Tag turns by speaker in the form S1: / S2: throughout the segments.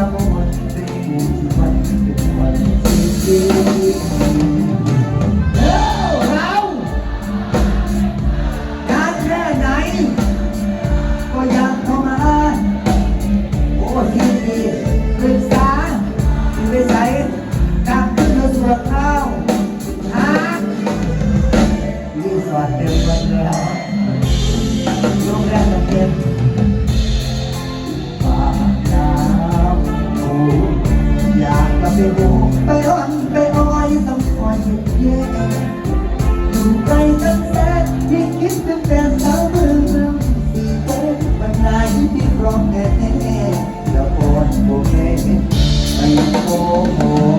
S1: ทั้งหมดเป็นวันเป็นวันที่ดีแล้วเราการแค่ไหน ก็ยังทำมาโอ้ที่ดีปรึกษาไปใส่ดักขึ้นสวดเท้าฮะรีสอร์ทเต็มหมดแล้วโรงแรมเต็ม ไปดูไปอ่อนไปอ้อยต้องคอยเย็นอยู่ไกลตั้งแสนยิ่งคิดถึงแต่สาวเมืองเมืองสี่โต้บันไดที่ร้อมแน่แล้วก่อนโบเกไปโกโห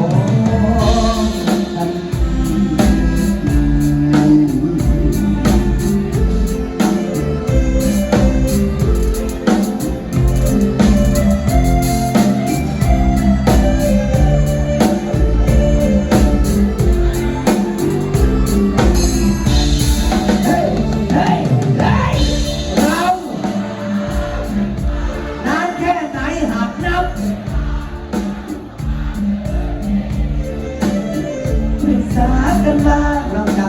S1: จากกันบ้าลำดับ